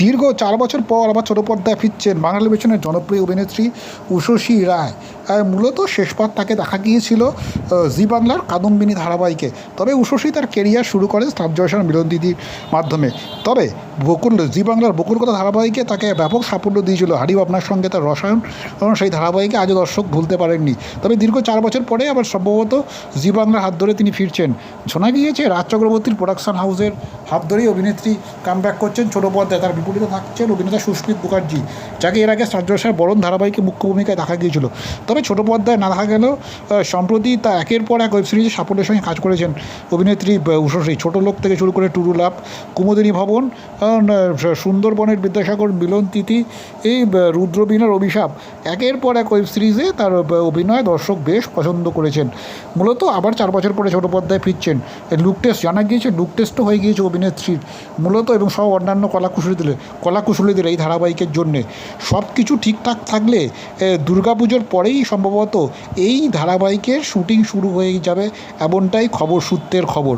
দীর্ঘ চার বছর পর আবার ছোট পর্দায় ফিরছেন বাংলা টেলিভিশনের জনপ্রিয় অভিনেত্রী উষসী রায়। মূলত শেষ শেষবার তাকে দেখা গিয়েছিল জি বাংলার কাদম্বিনী ধারাবাহিকে। তবে উষসী তার কেরিয়ার শুরু করেন স্টার জয়সান মিলন দিদির মাধ্যমে। তবে বকুল, জি বাংলার বকুলকথা ধারাবাহিকে তাকে ব্যাপক সাফল্য দিয়েছিল। হারিব আপনার সঙ্গে তার রসায়ন এবং সেই ধারাবাহিকে আজও দর্শক ভুলতে পারেননি। তবে দীর্ঘ চার বছর পরে আবার সম্ভবত জি বাংলার হাত ধরে তিনি ফিরছেন। শোনা গিয়েছে, রাজ চক্রবর্তীর প্রোডাকশন হাউসের হাত ধরেই অভিনেত্রী কামব্যাক করছেন। ছোটো পর্দায় তার বিপরীতে থাকছেন অভিনেতা সুস্মিত মুখার্জি, যাকে এর আগে স্টার বরণ ধারাবাহিকে মুখ্য ভূমিকায় দেখা গিয়েছিল। তবে ছোটো পর্দায় না দেখা আহ, সম্প্রতি তা একের পর এক ওয়েব সিরিজে সাফল্যের সঙ্গে কাজ করেছেন অভিনেত্রী উষসী ছোটো লোক থেকে শুরু করে টুরু লাভ কুমোদিনী ভবন সুন্দরবনের বিদ্যাসাগর মিলন তিথি এই রুদ্রবীণার অভিশাপ একের পর এক ওয়েব সিরিজে তার অভিনয় দর্শক বেশ পছন্দ করেছেন। মূলত আবার চার বছর পরে ছোটো পর্দায় ফিরছেন লুক টেস্ট জানা গিয়েছে লুক টেস্টও হয়ে গিয়েছে অভিনেত্রীর মূলত এবং সব অন্যান্য কলাকুশলীদের কলাকুশলীদের এই ধারাবাহিকের জন্যে। সব কিছু ঠিকঠাক থাকলে দুর্গাপুজোর পরেই সম্ভবত এই ধারাবাহিকের শুটিং শুরু হয়ে যাবে এমনটাই খবর সূত্রের খবর।